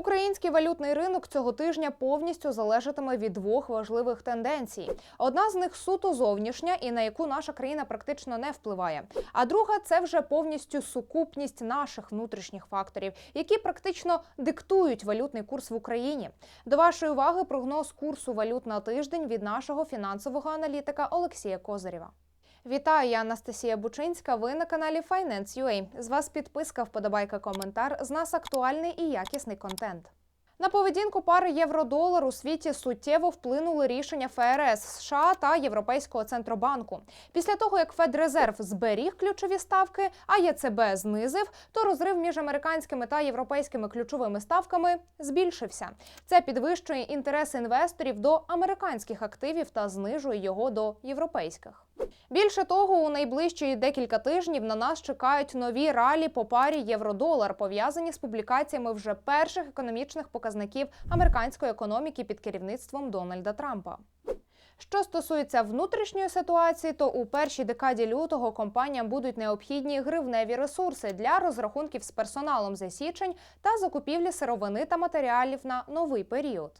Український валютний ринок цього тижня повністю залежатиме від двох важливих тенденцій. Одна з них суто зовнішня, і на яку наша країна практично не впливає. А друга це вже повністю сукупність наших внутрішніх факторів, які практично диктують валютний курс в Україні. До вашої уваги прогноз курсу валют на тиждень від нашого фінансового аналітика Олексія Козирєва. Вітаю, я Анастасія Бучинська. Ви на каналі Finance.ua. З вас підписка, вподобайка, коментар. З нас актуальний і якісний контент. На поведінку пари євро-долар у світі суттєво вплинули рішення ФРС США та Європейського центробанку. Після того, як Федрезерв зберіг ключові ставки, а ЄЦБ знизив, то розрив між американськими та європейськими ключовими ставками збільшився. Це підвищує інтерес інвесторів до американських активів та знижує його до європейських. Більше того, у найближчі декілька тижнів на нас чекають нові ралі по парі євро-долар, пов'язані з публікаціями вже перших економічних показників американської економіки під керівництвом Дональда Трампа. Що стосується внутрішньої ситуації, то у першій декаді лютого компаніям будуть необхідні гривневі ресурси для розрахунків з персоналом за січень та закупівлі сировини та матеріалів на новий період.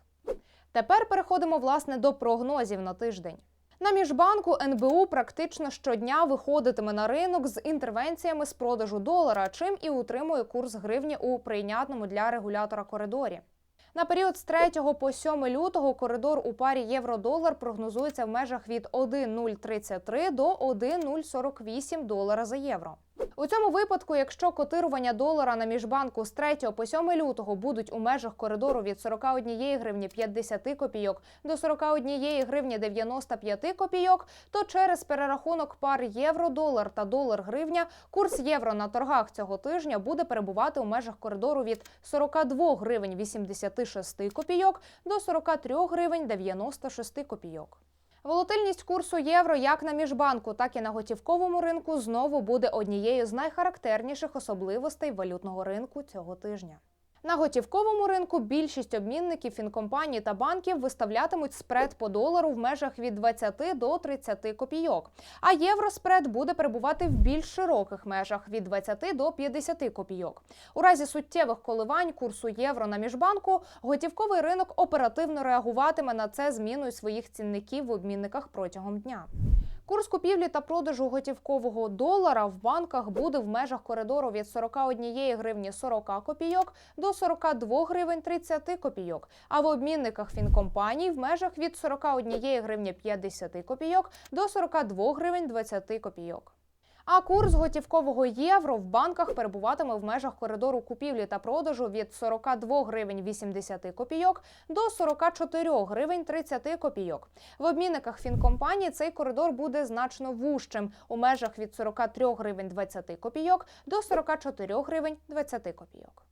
Тепер переходимо власне до прогнозів на тиждень. На міжбанку НБУ практично щодня виходитиме на ринок з інтервенціями з продажу долара, чим і утримує курс гривні у прийнятному для регулятора коридорі. На період з 3 по 7 лютого коридор у парі євро-долар прогнозується в межах від 1,033 до 1,048 долара за євро. У цьому випадку, якщо котирування долара на міжбанку з 3 по 7 лютого будуть у межах коридору від 41 гривні 50 копійок до 41 гривні 95 копійок, то через перерахунок пар євро-долар та долар-гривня курс євро на торгах цього тижня буде перебувати у межах коридору від 42 гривень 86 копійок до 43 гривень 96 копійок. Волатильність курсу євро як на міжбанку, так і на готівковому ринку знову буде однією з найхарактерніших особливостей валютного ринку цього тижня. На готівковому ринку більшість обмінників фінкомпаній та банків виставлятимуть спред по долару в межах від 20 до 30 копійок. А євроспред буде перебувати в більш широких межах від 20 до 50 копійок. У разі суттєвих коливань курсу євро на міжбанку готівковий ринок оперативно реагуватиме на це зміною своїх цінників в обмінниках протягом дня. Курс купівлі та продажу готівкового долара в банках буде в межах коридору від 41 гривні 40 копійок до 42 гривень 30 копійок, а в обмінниках фінкомпаній в межах від 41 гривні 50 копійок до 42 гривень 20 копійок. А курс готівкового євро в банках перебуватиме в межах коридору купівлі та продажу від 42 гривень 80 копійок до 44 гривень 30 копійок. В обмінниках фінкомпанії цей коридор буде значно вужчим у межах від 43 гривень 20 копійок до 44 гривень 20 копійок.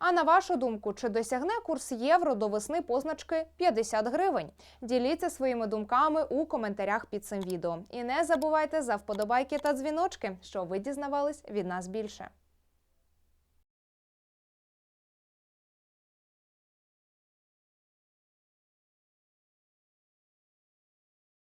А на вашу думку, чи досягне курс євро до весни позначки 50 гривень? Діліться своїми думками у коментарях під цим відео. І не забувайте за вподобайки та дзвіночки, що ви дізнавались від нас більше.